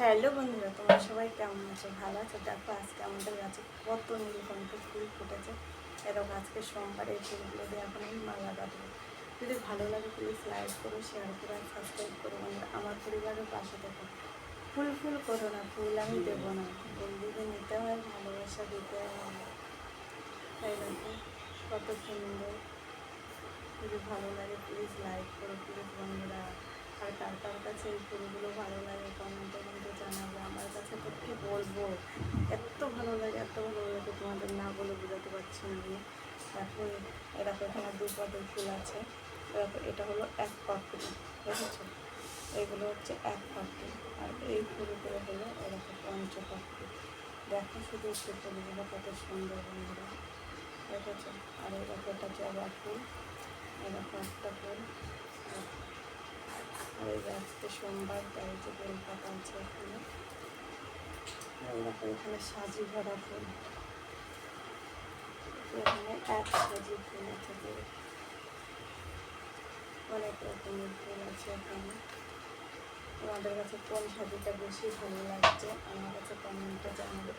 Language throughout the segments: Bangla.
হ্যালো বন্ধুরা, তোমরা সবাই কেমন আছো? ভালো আছো? দেখো আজকে আমাদের গাছে কত নীলকণ্ঠ ফুল ফুটেছে। এরকম আজকে সোমবার ফুলগুলো দিয়ে এখন আমি মালা কাটবো যদি ভালো লাগে প্লিজ লাইক করো শেয়ার করো আর সাবস্ক্রাইব করো বন্ধুরা, আমার পরিবারের পাশে দেখো ফুল ফুল করো না, ফুল আমি দেবো না। বন্ধুদের নিতে হয়, ভালোবাসা দিতে হয়। তাই দেখো কত সুন্দর। যদি ভালো লাগে প্লিজ লাইক করো প্লিজ বন্ধুরা। আর কার কাছে এই ফুলগুলো বলব। এত ভালো লাগে, এত ভালো লাগে তোমাদের না বলে বোঝাতে পারছি আমি। এখন এরকম এখানে দু পদের ফুল আছে। এটা হলো এক পাপড়ি বুঝেছ? এগুলো হচ্ছে এক পাপড়ি আর এই ফুলগুলো হলো এরকম পঞ্চ পাপড়ি দেখো শুধু একটু ফুলগুলো কত সুন্দর বন্ধুরা, দেখেছ? আর এরকম এটা জবা ফুল। এরকম একটা ফুল। আর এই আজকে সোমবার, তাই যে আছে এখানে আর এখানে সাজি ভরা ফুল এখানে এক সাজি ফুল আছে অনেক রকমের ফুল আছে এখানে তোমাদের কাছে কোন সাজিটা বেশি ভালো লাগছে আমার কাছে কমেন্টে জানাবে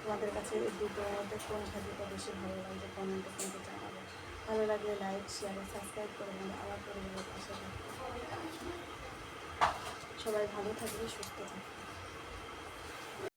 তোমাদের কাছে এই দুটোর মধ্যে কোন সাজিটা বেশি ভালো লাগছে কমেন্টে কিন্তু জানাবে ভালো লাগলে লাইক শেয়ার সাবস্ক্রাইব করবেন আমার পরিবারের পাশে সবাই ভালো থাকবে, সুস্থ থাকবে।